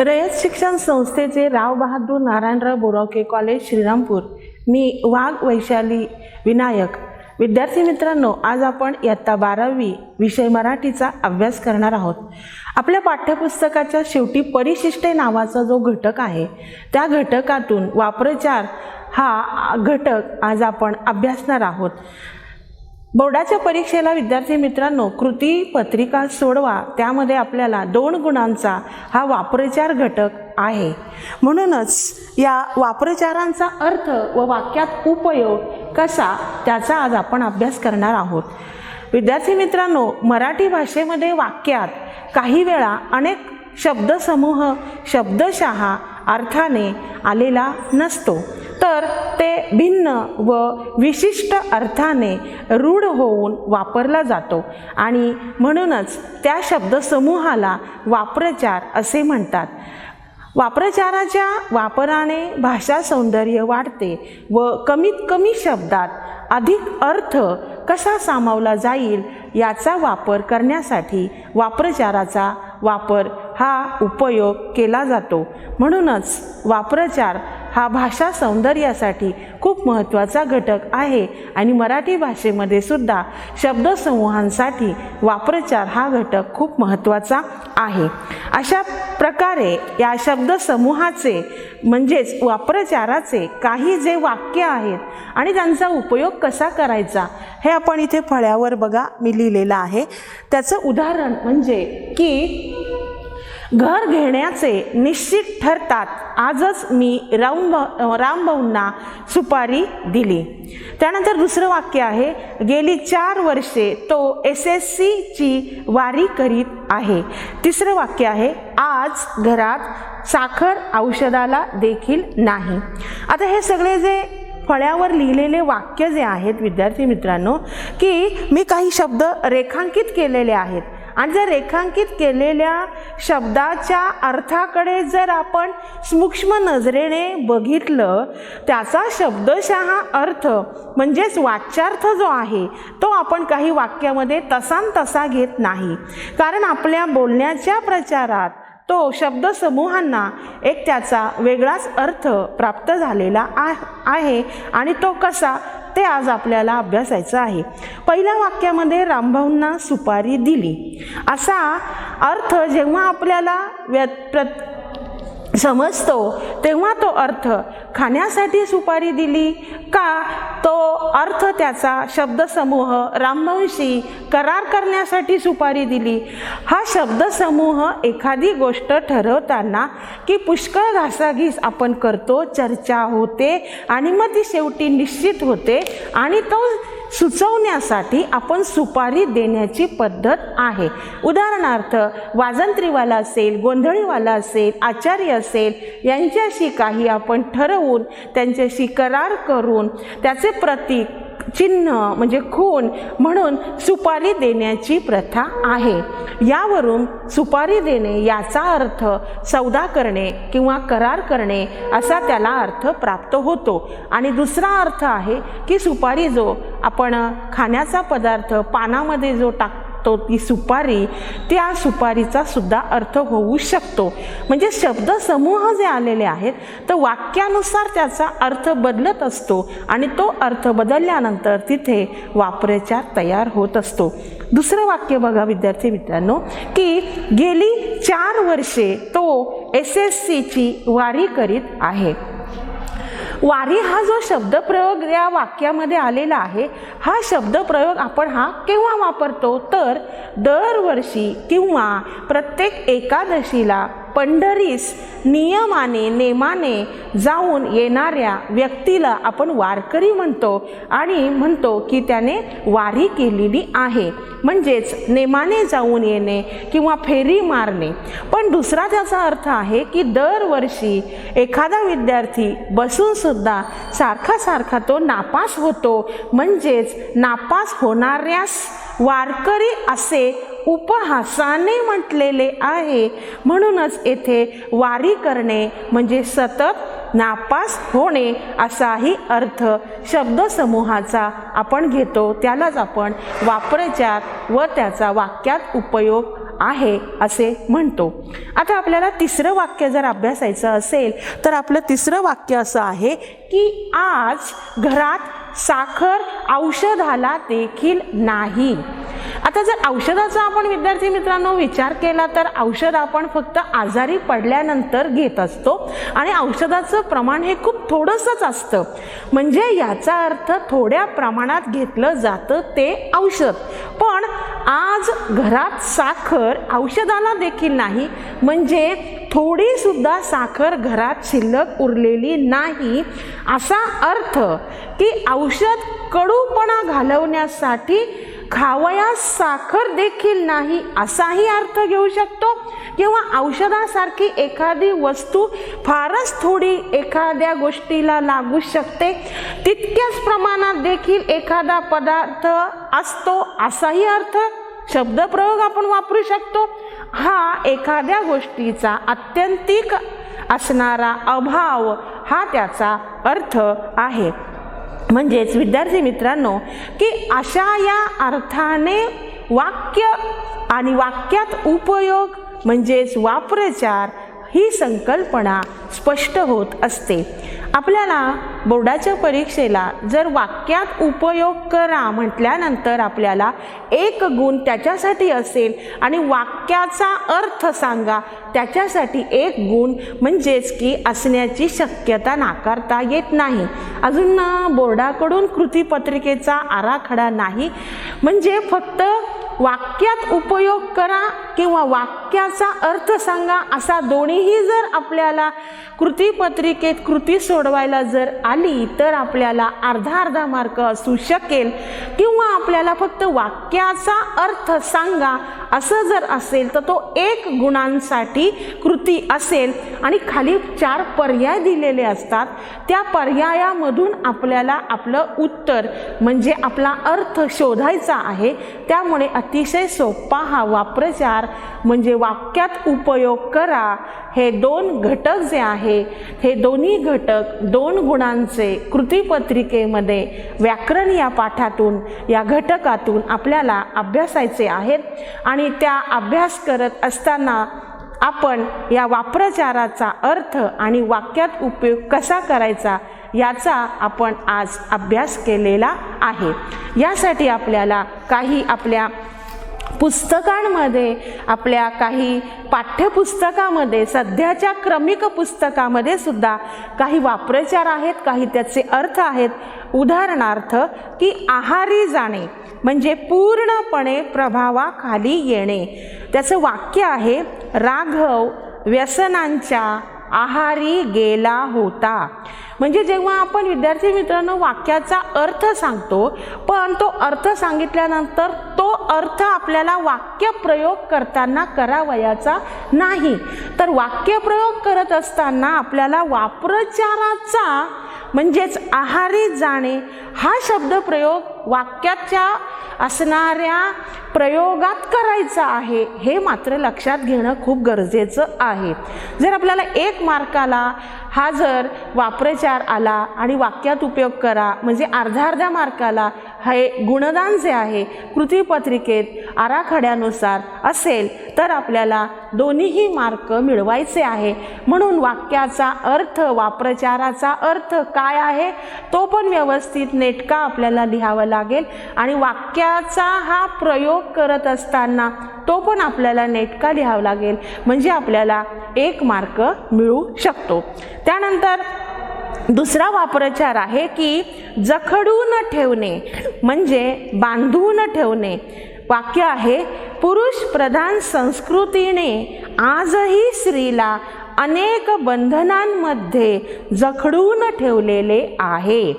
रयत शिक्षण संस्थेचे राव बहादूर नारायणराव बोरावके कॉलेज श्रीरामपूर. मी वाघ वैशाली विनायक. विद्यार्थी मित्रांनो आज आपण इयत्ता बारावी विषय मराठीचा अभ्यास करणार आहोत. आपल्या पाठ्यपुस्तकाच्या शेवटी परिशिष्टे नावाचा जो घटक आहे त्या घटकातून वाप्रचार हा घटक आज आपण अभ्यासणार आहोत. बोर्डाच्या परीक्षेला विद्यार्थी मित्रांनो कृती पत्रिका सोडवा त्यामध्ये आपल्याला दोन गुणांचा हा वाप्रचार घटक आहे. म्हणूनच या वाप्रचारांचा अर्थ व वाक्यात उपयोग कसा त्याचा आज आपण अभ्यास करणार आहोत. विद्यार्थी मित्रांनो मराठी भाषेमध्ये वाक्यात काही वेळा अनेक शब्दसमूह शब्दशः अर्थाने आलेला नसतो. तर ते भिन्न व विशिष्ट अर्थाने रूढ होऊन वापरला जातो. आणि म्हणूनच त्या शब्दसमूहाला वाप्रचार असे म्हणतात. वाप्रचाराच्या वापराने भाषा सौंदर्य वाढते व कमीत कमी शब्दात अधिक अर्थ कसा सामावला जाईल याचा वापर करण्यासाठी वाप्रचाराचा वापर हा उपयोग केला जातो. म्हणूनच वाप्रचार हा भाषा सौंदर्यासाठी खूप महत्त्वाचा घटक आहे आणि मराठी भाषेमध्ये सुद्धा शब्दसमूहांसाठी वाप्रचार हा घटक खूप महत्त्वाचा आहे. अशा प्रकारे या शब्दसमूहाचे म्हणजेच वाप्रचाराचे काही जे वाक्य आहेत आणि त्यांचा उपयोग कसा करायचा हे आपण इथे फळ्यावर बघा मी लिहिलेलं आहे. त्याचं उदाहरण म्हणजे की घर घेण्याचे निश्चित ठरतात. आजच मी राम रामभाऊंना सुपारी दिली. त्यानंतर दुसरं वाक्य आहे गेली चार वर्षे तो एस एस सीची वारी करीत आहे. तिसरं वाक्य आहे आज घरात साखर औषधाला देखील नाही. आता हे सगळे जे फळ्यावर लिहिलेले वाक्य जे आहेत विद्यार्थी मित्रांनो की मी काही शब्द रेखांकित केलेले आहेत. आणि जर रेखांकित केलेल्या शब्दाच्या अर्थाकडे जर आपण सूक्ष्म नजरेने बघितलं त्याचा शब्दशः अर्थ म्हणजेच वाच्यार्थ जो आहे तो आपण काही वाक्यामध्ये तसान तसा घेत नाही. कारण आपल्या बोलण्याच्या प्रचारात तो शब्दसमूहांना एक त्याचा वेगळाच अर्थ प्राप्त झालेला आहे आणि तो कसा ते आज आपल्याला अभ्यासायचं आहे. पहिल्या वाक्यामध्ये रामभाऊंना सुपारी दिली. असा अर्थ जेव्हा आपल्याला व्य प्र समजतो. तेव्हा तो अर्थ खाण्यासाठी सुपारी दिली का? तो अर्थ त्याचा शब्दसमूह रामवंशी करार करण्यासाठी सुपारी दिली. हा शब्दसमूह एखादी गोष्ट ठरवताना की पुष्कळ घासाघीस आपण करतो चर्चा होते आणि मग ती शेवटी निश्चित होते आणि तो सुचवण्यासाठी आपण सुपारी देण्याची पद्धत आहे. उदाहरणार्थ वाजंत्रीवाला असेल गोंधळीवाला असेल आचार्य असेल यांच्याशी काही आपण ठरवून त्यांच्याशी करार करून त्याचे प्रतीक चिन्ह म्हणजे खून म्हणून सुपारी देण्याची प्रथा आहे. यावरून सुपारी देणे याचा अर्थ सौदा करणे किंवा करार करणे असा त्याला अर्थ प्राप्त होतो. आणि दुसरा अर्थ आहे की सुपारी जो आपण खाण्याचा पदार्थ पानामध्ये जो टाक तो ती सुपारी त्या सुपारीचा सुद्धा अर्थ होऊ शकतो. म्हणजे शब्दसमूह जे आलेले आहेत तर वाक्यानुसार त्याचा अर्थ बदलत असतो आणि तो अर्थ बदलल्यानंतर तिथे वापराच्या तयार होत असतो. दुसरं वाक्य बघा विद्यार्थी मित्रांनो की गेली चार वर्षे तो एस एस सीची वारी करीत आहे. वारी हा जो शब्दप्रयोग या वाक्यामध्ये आलेला आहे हा शब्दप्रयोग आपण हा केव्हा वापरतो? तर दरवर्षी किंवा प्रत्येक एकादशीला पंढरीस नियमाने नेमाने जाऊन येणाऱ्या व्यक्तीला आपण वारकरी म्हणतो आणि म्हणतो की त्याने वारी केलेली आहे. म्हणजेच नेमाने जाऊन येणे किंवा फेरी मारणे. पण दुसरा त्याचा अर्थ आहे की दरवर्षी एखादा विद्यार्थी बसूनसुद्धा सारखा सारखा तो नापास होतो. म्हणजेच नापास होणाऱ्यास वारकरी असे उपहासाने म्हटलेले आहे. म्हणूनच येथे वारी करणे म्हणजे सतत नापास होणे असाही अर्थ शब्दसमूहाचा आपण घेतो. त्यालाच आपण वाप्रचार व त्याचा वाक्यात उपयोग आहे असे म्हणतो. आता आपल्याला तिसरं वाक्य जर अभ्यासायचं असेल तर आपलं तिसरं वाक्य असं आहे की आज घरात साखर औषधाला देखील नाही. आता जर औषधाचा आपण विद्यार्थी मित्रांनो विचार केला तर औषध आपण फक्त आजारी पडल्यानंतर घेत असतो आणि औषधाचं प्रमाण हे खूप थोडंसंच असतं. म्हणजे याचा अर्थ थोड्या प्रमाणात घेतलं जातं ते औषध. पण आज घरात साखर औषधाला देखील नाही म्हणजे थोडीसुद्धा साखर घरात शिल्लक उरलेली नाही. असा अर्थ की औषध कडूपणा घालवण्यासाठी खावयास साखर देखील नाही असाही अर्थ घेऊ शकतो. किंवा औषधासारखी एखादी वस्तू फारच थोडी एखाद्या गोष्टीला लागू शकते. तितक्याच प्रमाणात देखील एखादा पदार्थ असतो असाही अर्थ शब्दप्रयोग आपण वापरू शकतो. हा एखाद्या गोष्टीचा आत्यंतिक असणारा अभाव हा त्याचा अर्थ आहे. म्हणजेच विद्यार्थी मित्रांनो की अशा या अर्थाने वाक्य आणि वाक्यात उपयोग म्हणजेच वाप्रचार ही संकल्पना स्पष्ट होत असते. आपल्याला बोर्डाच्या परीक्षेला जर वाक्यात उपयोग करा म्हटल्यानंतर आपल्याला एक गुण त्याच्यासाठी असेल आणि वाक्याचा अर्थ सांगा त्याच्यासाठी एक गुण म्हणजेच की असण्याची शक्यता नाकारता येत नाही. अजून बोर्डाकडून कृतीपत्रिकेचा आराखडा नाही. म्हणजे फक्त वाक्यात उपयोग करा किंवा वाक्याचा अर्थ सांगा असा दोन्हीही जर आपल्याला कृतीपत्रिकेत कृती सोडवायला जर आली तर आपल्याला अर्धा अर्धा मार्क असू शकेल. किंवा आपल्याला फक्त वाक्याचा अर्थ सांगा असं जर असेल तर तो एक गुणांसाठी कृती असेल. आणि खाली चार पर्याय दिलेले असतात. त्या पर्यायामधून आपल्याला आपलं उत्तर म्हणजे आपला अर्थ शोधायचा आहे. त्यामुळे अतिशय सोपा हा वाप्रचार म्हणजे वाक्यात उपयोग करा. हे दोन घटक जे आहे हे दोन्ही घटक दोन गुणांचे कृतीपत्रिकेमध्ये व्याकरण या पाठातून या घटकातून आपल्याला अभ्यासायचे आहेत. आणि आणि त्या अभ्यास करत असताना आपण या वाप्रचाराचा अर्थ आणि वाक्यात उपयोग कसा करायचा याचा आपण आज अभ्यास केलेला आहे. यासाठी आपल्याला काही आपल्या पुस्तकांमध्ये आपल्या काही पाठ्यपुस्तकामध्ये सध्याच्या क्रमिक पुस्तकामध्ये सुद्धा काही वाप्रचार आहेत काही त्याचे अर्थ आहेत. उदाहरणार्थ की आहारी जाणे म्हणजे पूर्णपणे प्रभावाखाली येणे. त्याचं वाक्य आहे राघव व्यसनांच्या आहारी गेला होता. म्हणजे जेव्हा आपण विद्यार्थी मित्रांनो वाक्याचा अर्थ सांगतो पण तो अर्थ सांगितल्यानंतर तो अर्थ आपल्याला वाक्यप्रयोग करताना करावयाचा नाही. तर वाक्यप्रयोग करत असताना आपल्याला वाप्रचाराचा म्हणजेच आहारी जाणे हा शब्दप्रयोग वाक्याच्या असणाऱ्या प्रयोगात करायचा आहे हे मात्र लक्षात घेणं खूप गरजेचं आहे. जर आपल्याला एक मार्काला हा जर वाप्रचार आला आणि वाक्यात उपयोग करा म्हणजे अर्धा अर्ध्या मार्काला हे गुणदान जे आहे कृतीपत्रिकेत आराखड्यानुसार असेल तर आपल्याला दोन्हीही मार्क मिळवायचे आहे. म्हणून वाक्याचा अर्थ वाप्रचाराचा अर्थ काय आहे तो पण व्यवस्थित नेटका आपल्याला लिहावा लागेल. आणि वाक्याचा हा प्रयोग करत असताना तो पण आपल्याला नेटका लिहावा लागेल. म्हणजे आपल्याला एक मार्क मिळू शकतो. त्यानंतर दुसरा वाप्रचार आहे की जखडून ठेवणे म्हणजे बांधून ठेवणे. वाक्य आहे पुरुष प्रधान संस्कृतीने आजही स्त्रीला अनेक बंधनांमध्ये जखडून ठेवलेले आहे.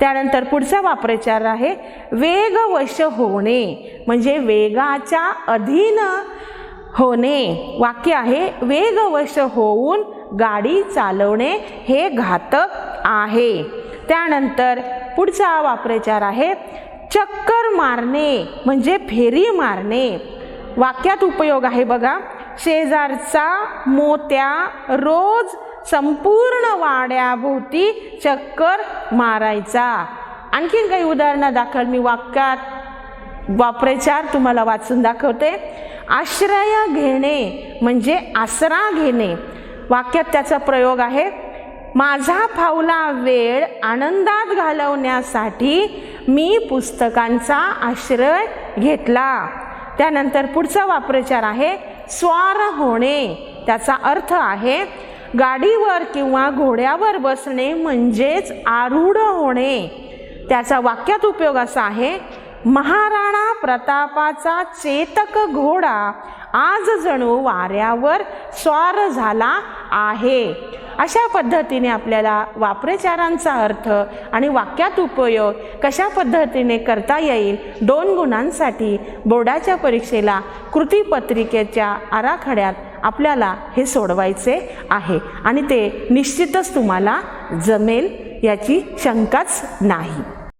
त्यानंतर पुढचा वाप्रचार आहे वेगवश होणे म्हणजे वेगाच्या अधीन होणे वाक्य आहे वेगवश होऊन गाडी चालवणे हे घातक आहे. त्यानंतर पुढचा वाप्रचार आहे चक्कर मारणे म्हणजे फेरी मारणे. वाक्यात उपयोग आहे बघा शेजारचा मोत्या रोज संपूर्ण वाड्याभोवती चक्कर मारायचा. आणखीन काही उदाहरणं दाखल मी वाक्यात वाप्रचार तुम्हाला वाचून दाखवते. आश्रय घेणे म्हणजे आसरा घेणे. वाक्यात त्याचा प्रयोग आहे माझा फावला वेळ आनंदात घालवण्यासाठी मी पुस्तकांचा आश्रय घेतला. त्यानंतर पुढचा वाप्रचार आहे स्वार होणे. त्याचा अर्थ आहे गाडीवर किंवा घोड्यावर बसणे म्हणजेच आरूढ होणे. त्याचा वाक्यात उपयोग असा आहे महाराणा प्रतापाचा चेतक घोडा आज जणू वाऱ्यावर स्वार झाला आहे. अशा पद्धतीने आपल्याला वाप्रचारांचा अर्थ आणि वाक्यात उपयोग कशा पद्धतीने करता येईल दोन गुणांसाठी बोर्डाच्या परीक्षेला कृतीपत्रिकेच्या आराखड्यात आपल्याला हे सोडवायचे आहे आणि ते निश्चितच तुम्हाला जमेल याची शंकाच नाही.